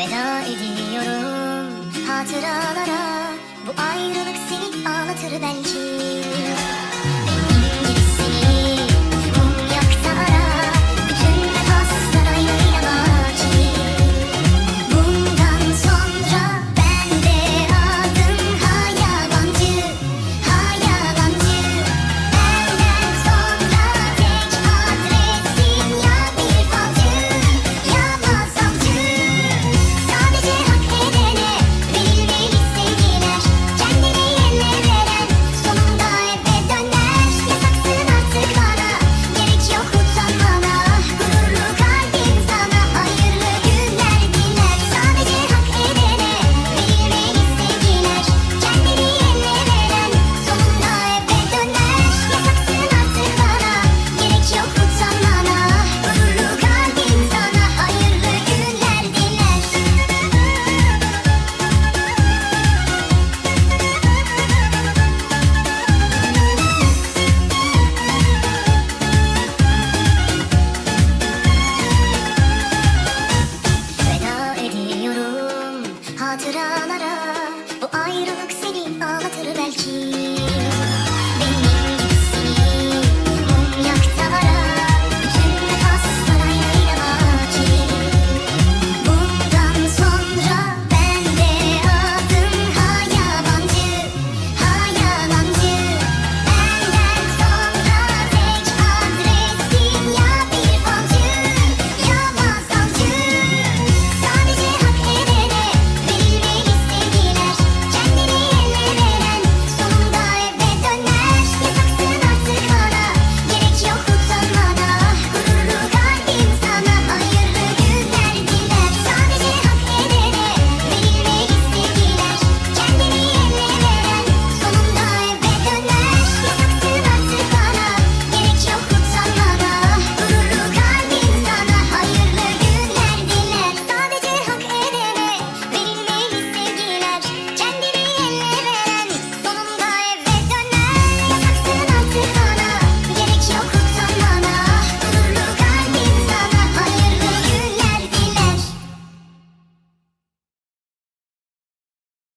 Veda ediyorum hatıralara. Bu ayrılık seni ağlatır belki らなら